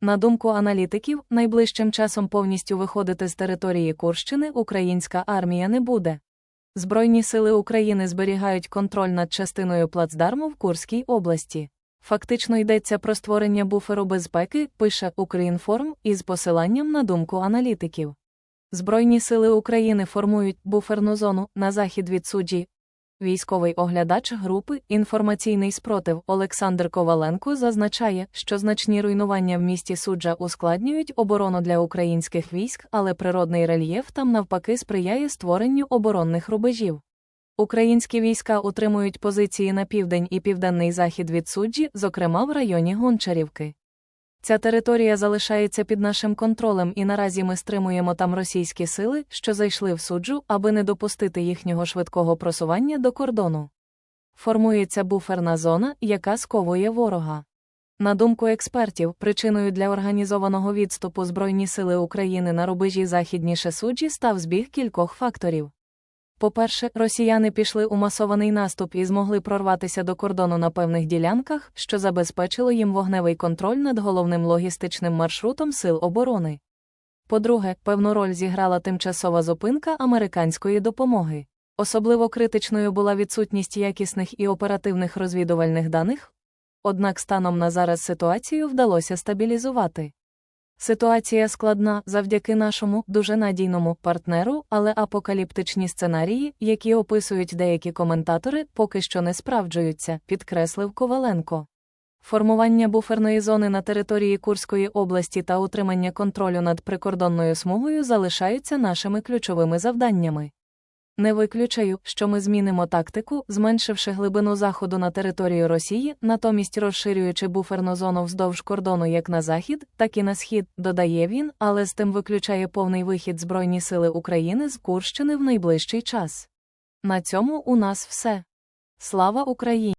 На думку аналітиків, найближчим часом повністю виходити з території Курщини українська армія не буде. Збройні сили України зберігають контроль над частиною плацдарму в Курській області. Фактично йдеться про створення буферу безпеки, пише Українформ із посиланням на думку аналітиків. Збройні сили України формують буферну зону на захід від суджі. Військовий оглядач групи інформаційний спротив Олександр Коваленко зазначає, що значні руйнування в місті суджа ускладнюють оборону для українських військ, але природний рельєф там навпаки сприяє створенню оборонних рубежів. Українські війська утримують позиції на південь і південний захід від суджі, зокрема в районі Гончарівки. Ця територія залишається під нашим контролем, і наразі ми стримуємо там російські сили, що зайшли в суджу, аби не допустити їхнього швидкого просування до кордону. Формується буферна зона, яка сковує ворога. На думку експертів, причиною для організованого відступу Збройні сили України на рубежі західніше суджі став збіг кількох факторів. По-перше, росіяни пішли у масований наступ і змогли прорватися до кордону на певних ділянках, що забезпечило їм вогневий контроль над головним логістичним маршрутом сил оборони. По-друге, певну роль зіграла тимчасова зупинка американської допомоги. Особливо критичною була відсутність якісних і оперативних розвідувальних даних, однак станом на зараз ситуацію вдалося стабілізувати. Ситуація складна завдяки нашому дуже надійному партнеру, але апокаліптичні сценарії, які описують деякі коментатори, поки що не справджуються, підкреслив Коваленко. Формування буферної зони на території Курської області та утримання контролю над прикордонною смугою залишаються нашими ключовими завданнями. Не виключаю, що ми змінимо тактику, зменшивши глибину заходу на територію Росії, натомість розширюючи буферну зону вздовж кордону як на захід, так і на схід, додає він, але з тим виключає повний вихід Збройні сили України з Курщини в найближчий час. На цьому у нас все. Слава Україні!